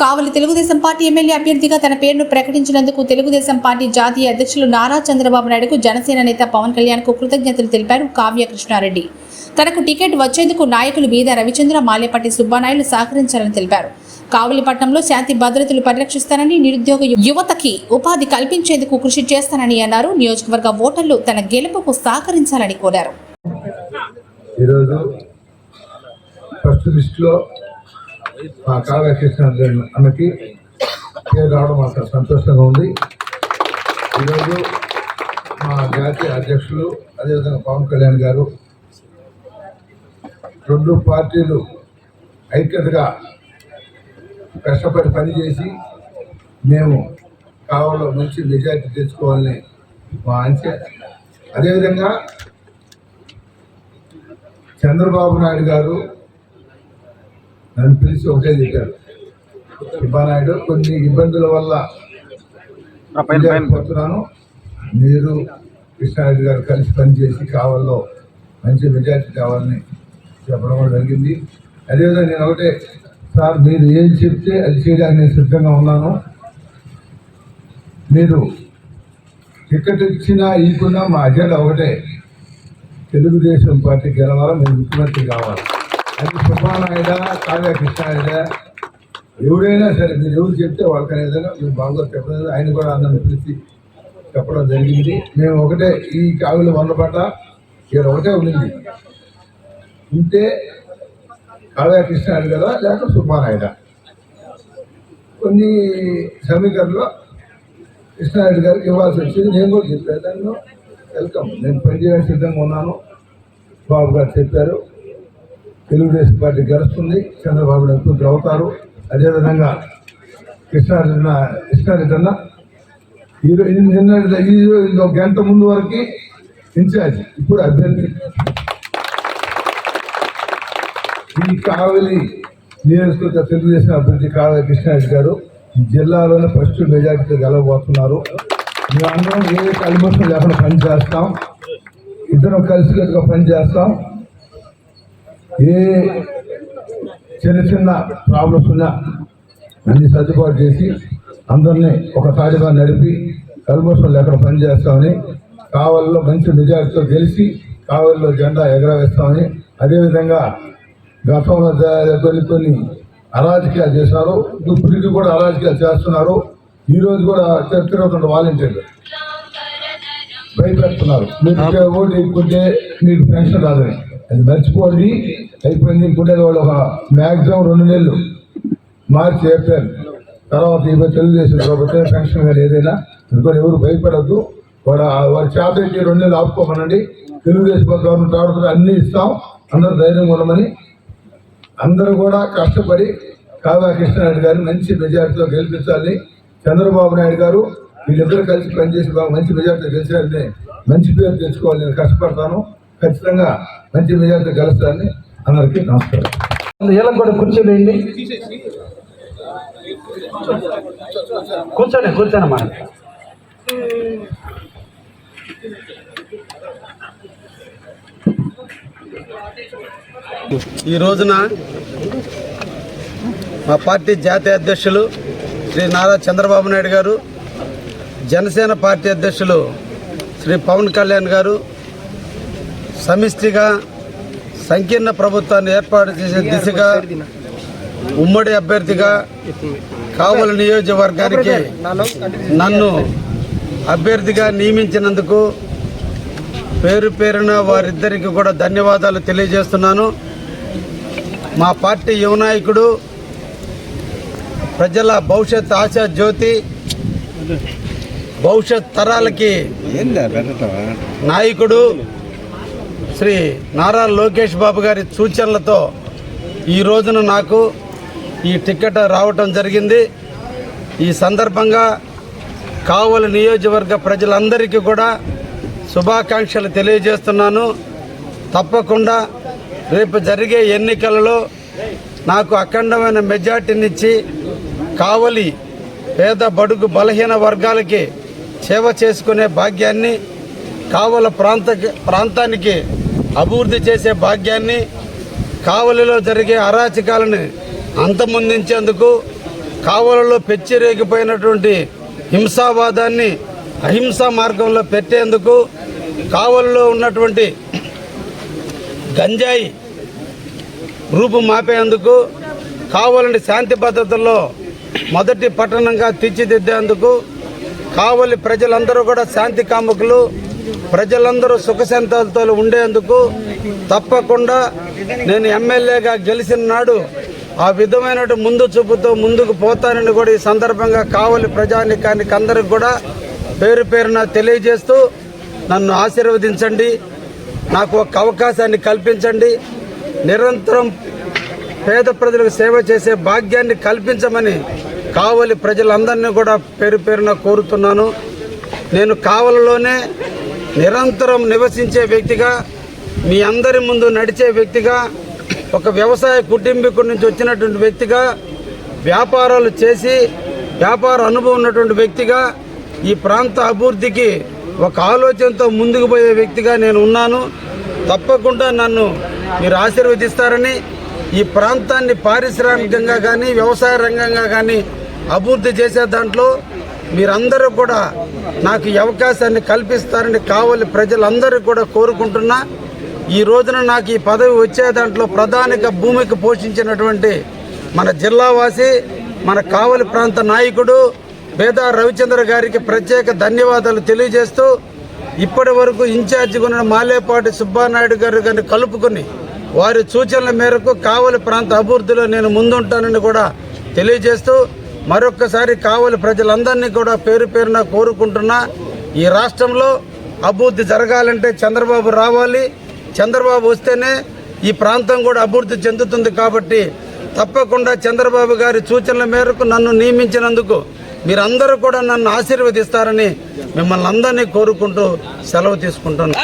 కావలి Telugu Desam party MLA అభ్యర్థిగా తన పేరును ప్రకటించినందుకు తెలుగుదేశం పార్టీ జాతీయ అధ్యక్షులు నారా చంద్రబాబు నాయుడుకు జనసేన నేత పవన్ కళ్యాణ్కు కృతజ్ఞతలు తెలిపారు కావ్య కృష్ణారెడ్డి తనకు టికెట్ వచ్చేందుకు నాయకులు బీద రవిచంద్ర మాలేపట్టి సుబ్బానాయుడు సహకరించాలని తెలిపారు. కావలిపట్నంలో శాంతి భద్రతలు పరిరక్షిస్తానని నిరుద్యోగ యువతకి ఉపాధి కల్పించేందుకు కృషి చేస్తానని అన్నారు. నియోజకవర్గ ఓటర్లు తన గెలుపుకు సహకరించాలని కోరారు. ఈరోజు ఫస్ట్ మా కావ్య అన్నకి పేరు రావడం మాకు సంతోషంగా ఉంది. ఈరోజు మా జాతీయ అధ్యక్షులు అదేవిధంగా పవన్ కళ్యాణ్ గారు రెండు పార్టీలు ఐక్యతగా కష్టపడి పనిచేసి మేము కావాలో మంచి మెజార్టీ తెచ్చుకోవాలని మా అంచే అదేవిధంగా చంద్రబాబు నాయుడు గారు నన్ను పిలిచి ఒకటే చెప్పారు. సుబ్బానాయుడు కొన్ని ఇబ్బందుల వల్ల పోతున్నాను మీరు కృష్ణారెడ్డి గారు కలిసి పనిచేసి కావాలో మంచి మెజార్టీ కావాలని చెప్పడం కూడా జరిగింది. అదేవిధంగా నేను ఒకటే సార్ మీరు ఏం చెప్తే అది చేయడానికి నేను సిద్ధంగా ఉన్నాను. మీరు టికెట్ ఇచ్చినా ఇవ్వకున్నా మా అజెండా ఒకటే. తెలుగుదేశం పార్టీ గెలవాలా మేము ముఖ్యమంత్రి కావాలి. అది సుబ్బానాయుడ కావ్య కృష్ణాయుడ ఎవరైనా సరే మీరు ఎవరు చెప్తే వాళ్ళకి ఏదైనా మేము బాగా చెప్పలేదు. ఆయన కూడా అందరిని పిలిచి చెప్పడం జరిగింది. మేము ఒకటే ఈ కావ్యలు వంద పాట ఇక్కడ ఒకటే ఉండింది. ఉంటే కావ్య కృష్ణాయుడు కదా లేక సుబ్బానాయుడ కొన్ని సమీకరణలో కృష్ణాయుడు గారికి ఇవ్వాల్సి వచ్చింది. నేను కూడా చెప్పాను. వెల్కమ్. నేను పనిచేయడానికి సిద్ధంగా ఉన్నాను. బాబు గారు చెప్పారు. తెలుగుదేశం పార్టీ గెలుస్తుంది. చంద్రబాబు నాయుడు అవుతారు అదేవిధంగా కృష్ణారెడ్డి కృష్ణారెడ్డి అన్న ఈరోజు నిన్న ఈ రోజు ఒక గంట ముందు వరకు ఇన్ఛార్జ్ ఇప్పుడు అభ్యర్థి. ఈ కావలి నియోజకవర్గ తెలుగుదేశం అభ్యర్థి కావలి కృష్ణారెడ్డి గారు ఈ జిల్లాలోనే ఫస్ట్ మెజార్టీతో గెలవబోతున్నారు. మేమందరం ఏ కల్మషం లేకుండా పనిచేస్తాం ఇద్దరం కలిసికట్టుగా పనిచేస్తాం ఏ చిన్న చిన్న ప్రాబ్లమ్స్ ఉన్నా అన్ని సర్దుబాటు చేసి అందరినీ ఒక తాడిగా నడిపి కల్మషం లేకుండా పనిచేస్తామని కావలిలో మంచి మెజార్టీతో గెలిచి కావలిలో జెండా ఎగరవేస్తామని అదేవిధంగా గతంలో కొన్ని కొన్ని అరాజకీయాలు చేశారు ఇప్పటికి కూడా అరాజకీయాలు చేస్తున్నారు. ఈ రోజు కూడా తిరుగుతున్న వాలంటీర్లు భయపెడుతున్నారు. మీరు ఓటు ఎక్కుంటే మీకు పెన్షన్ రాదని. అది మర్చిపోండి. అయిపోయింది. ఇంకుంటే వాళ్ళు ఒక మ్యాక్సిమం రెండు నెలలు. March April. తర్వాత ఇప్పుడు తెలుగుదేశం ప్రభుత్వం పెన్షన్ కానీ ఏదైనా ఇంకొని ఎవరు భయపడద్దు. వాడు వారి చేపట్టి రెండు నెలలు ఆపుకోమనండి. తెలుగుదేశం గవర్నమెంట్ ఆడుతున్న అన్ని ఇస్తాం. అందరూ ధైర్యంగా ఉండమని. అందరూ కూడా కష్టపడి కావ్య కృష్ణారెడ్డి గారిని మంచి మెజార్టీతో గెలిపించాలని చంద్రబాబు నాయుడు గారు వీళ్ళిద్దరూ కలిసి పనిచేసి బాగా మంచి మెజార్టీతో గెలిచారని మంచి పేరు తెచ్చుకోవాలి నేను కష్టపడతాను. ఖచ్చితంగా మంచి మెజార్టీతో గెలుస్తానని అందరికీ నమస్కారం. ఏలం కూడా కూర్చోబెయండి కూర్చోండి కూర్చోండి అమ్మా. ఈ రోజున మా పార్టీ జాతీయ అధ్యక్షులు శ్రీ నారా చంద్రబాబు నాయుడు గారు జనసేన పార్టీ అధ్యక్షులు శ్రీ పవన్ కళ్యాణ్ గారు సమిష్టిగా సంకీర్ణ ప్రభుత్వాన్ని ఏర్పాటు చేసే దిశగా ఉమ్మడి అభ్యర్థిగా కావలి నియోజకవర్గానికి నన్ను అభ్యర్థిగా నియమించినందుకు పేరు పేరున వారిద్దరికి కూడా ధన్యవాదాలు తెలియజేస్తున్నాను. మా పార్టీ యువ నాయకుడు ప్రజల భవిష్యత్ ఆశా జ్యోతి భవిష్యత్ తరాలకి నాయకుడు శ్రీ నారా లోకేష్ బాబు గారి సూచనలతో ఈ రోజున నాకు ఈ టికెట్ రావటం జరిగింది. ఈ సందర్భంగా కావలి నియోజకవర్గ ప్రజలందరికీ కూడా శుభాకాంక్షలు తెలియజేస్తున్నాను. తప్పకుండా రేపు జరిగే ఎన్నికలలో నాకు అఖండమైన మెజార్టీనిచ్చి కావలి పేద బడుగు బలహీన వర్గాలకి సేవ చేసుకునే భాగ్యాన్ని కావల ప్రాంత ప్రాంతానికి అభివృద్ధి చేసే భాగ్యాన్ని కావలిలో జరిగే అరాచకాలను అంతమొందించేందుకు కావలలో పెచ్చిరేగిపోయినటువంటి హింసావాదాన్ని అహింసా మార్గంలో పెట్టేందుకు కావలలో ఉన్నటువంటి గంజాయి రూపు మాపేందుకు కావలిని శాంతి భద్రతల్లో మొదటి పట్టణంగా తీర్చిదిద్దేందుకు కావలి ప్రజలందరూ కూడా శాంతి కాముకులు ప్రజలందరూ సుఖశాంతాలతో ఉండేందుకు తప్పకుండా నేను ఎమ్మెల్యేగా గెలిచిన నాడు ఆ విధమైన ముందు చూపుతో ముందుకు పోతానని కూడా ఈ సందర్భంగా కావలి ప్రజానికానికి అందరికి కూడా పేరు పేరున తెలియజేస్తూ నన్ను ఆశీర్వదించండి. నాకు ఒక అవకాశాన్ని కల్పించండి. నిరంతరం పేద ప్రజలకు సేవ చేసే భాగ్యాన్ని కల్పించమని కావలి ప్రజలందరినీ కూడా పేరు పేరున కోరుతున్నాను. నేను కావలిలోనే నిరంతరం నివసించే వ్యక్తిగా మీ అందరి ముందు నడిచే వ్యక్తిగా ఒక వ్యవసాయ కుటుంబీకుడి నుంచి వచ్చినటువంటి వ్యక్తిగా వ్యాపారాలు చేసి వ్యాపార అనుభవం ఉన్నటువంటి వ్యక్తిగా ఈ ప్రాంత అభివృద్ధికి ఒక ఆలోచనతో ముందుకు పోయే వ్యక్తిగా నేను ఉన్నాను. తప్పకుండా నన్ను మీరు ఆశీర్వదిస్తారని ఈ ప్రాంతాన్ని పారిశ్రామికంగా కానీ వ్యవసాయ రంగంగా కానీ అభివృద్ధి చేసే దాంట్లో మీరందరూ కూడా నాకు ఈ అవకాశాన్ని కల్పిస్తారని కావలి ప్రజలందరూ కూడా కోరుకుంటున్నా. ఈ రోజున నాకు ఈ పదవి వచ్చే దాంట్లో ప్రధానిగా భూమికి పోషించినటువంటి మన జిల్లావాసి మన కావలి ప్రాంత నాయకుడు బేదా రవిచంద్ర గారికి ప్రత్యేక ధన్యవాదాలు తెలియజేస్తూ ఇప్పటి వరకు ఇన్ఛార్జిగా ఉన్న మాలేపాటి సుబ్బానాయుడు గారు గారిని కలుపుకొని వారి సూచనల మేరకు కావలి ప్రాంత అభివృద్ధిలో నేను ముందుంటానని కూడా తెలియజేస్తూ మరొక్కసారి కావలి ప్రజలందరినీ కూడా పేరు పేరున కోరుకుంటున్నా ఈ రాష్ట్రంలో అభివృద్ధి జరగాలంటే చంద్రబాబు రావాలి. చంద్రబాబు వస్తేనే ఈ ప్రాంతం కూడా అభివృద్ధి చెందుతుంది కాబట్టి తప్పకుండా చంద్రబాబు గారి సూచనల మేరకు నన్ను నియమించినందుకు మీరందరూ కూడా నన్ను ఆశీర్వదిస్తారని మిమ్మల్ని అందరినీ కోరుకుంటూ సెలవు తీసుకుంటున్నాను